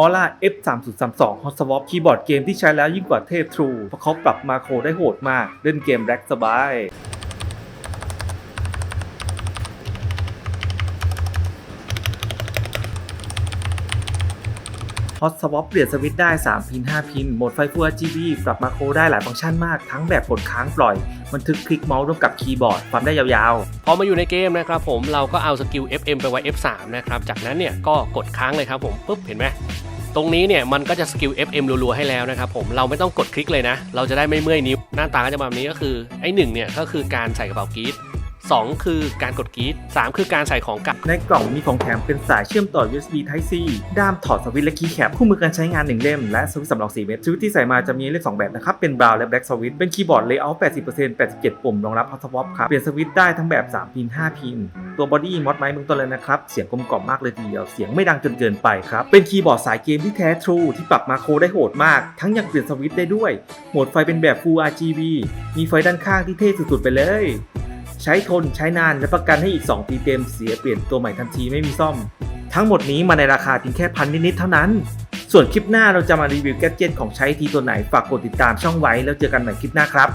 Aura F3032 Hot Swap คีย์บอร์ดเกมที่ใช้แล้วยิ่งกว่าเทพ True เพราะเขาปรับมาโครได้โหดมาก เล่นเกมแร็กสบาย Hot Swap เปลี่ยนสวิตช์ได้ 3 พิน 5 พิน โหมดไฟ Full RGB ปรับมาโครได้หลายฟังก์ชันมาก ทั้งแบบกดค้างปล่อยบันทึกคลิกเมาส์ร่วมกับคีย์บอร์ด ความได้ยาวพอมาอยู่ในเกมนะครับผม เราก็เอาสกิล FM ไปไว้ F3 นะครับ จากนั้นเนี่ยก็กดค้างเลยครับผม ปุ๊บ เห็นไหม ตรงนี้เนี่ยมันก็จะสกิล FM รัวๆให้แล้วนะครับผมเราไม่ต้องกดคลิกเลยนะ เราจะได้ไม่เมื่อยนิ้ว หน้าตาก็จะแบบนี้ก็คือไอ้หนึ่งเนี่ยก็คือการใส่กระเป๋ากีดสองคือการกดกีดสามคือการใส่ของกลับ ในกล่องมีของแถมเป็นสายเชื่อมต่อ USB Type C ด้ามถอดสวิตช์และคีย์แคปคู่มือการใช้งาน 1 เล่ม และสวิตช์สำรอง4เม็ดสวิตช์ที่ใส่มาจะมีเลือก2แบบนะครับ เป็น Brown และ Black สวิตช์เป็นคีย์บอร์ด Layout 80% 87 ปุ่มรองรับ Hot Swap ครับ เปลี่ยนสวิตช์ได้ทั้งแบบ 3 พิน 5 พิน ตัวบอดี้มอดไม้เบื้องต้นเลยนะครับ เสียงกลมกล่อมมากเลยทีเดียว เสียงไม่ดังจนเกินไปครับ เป็นคีย์บอร์ดสายเกมที่แท้ทรูที่ปรับมาโคได้โหดมาก ทั้งยังเปลี่ยนสวิตช์ได้ด้วย โหมดไฟเป็นแบบ Full RGB มีไฟด้านข้างที่เท่สุดๆไปเลย ใช้ทนใช้นานและประกันให้อีก 2 ปีเต็มเสียเปลี่ยนตัวใหม่ทันทีไม่มีซ่อม ทั้งหมดนี้มาในราคาเพียงแค่พันนิดๆเท่านั้นส่วนคลิปหน้าเราจะมารีวิวแกดเจิตของใช้ทีตัวไหนฝากกดติดตามช่องไว้แล้วเจอกันใหม่คลิปหน้าครับ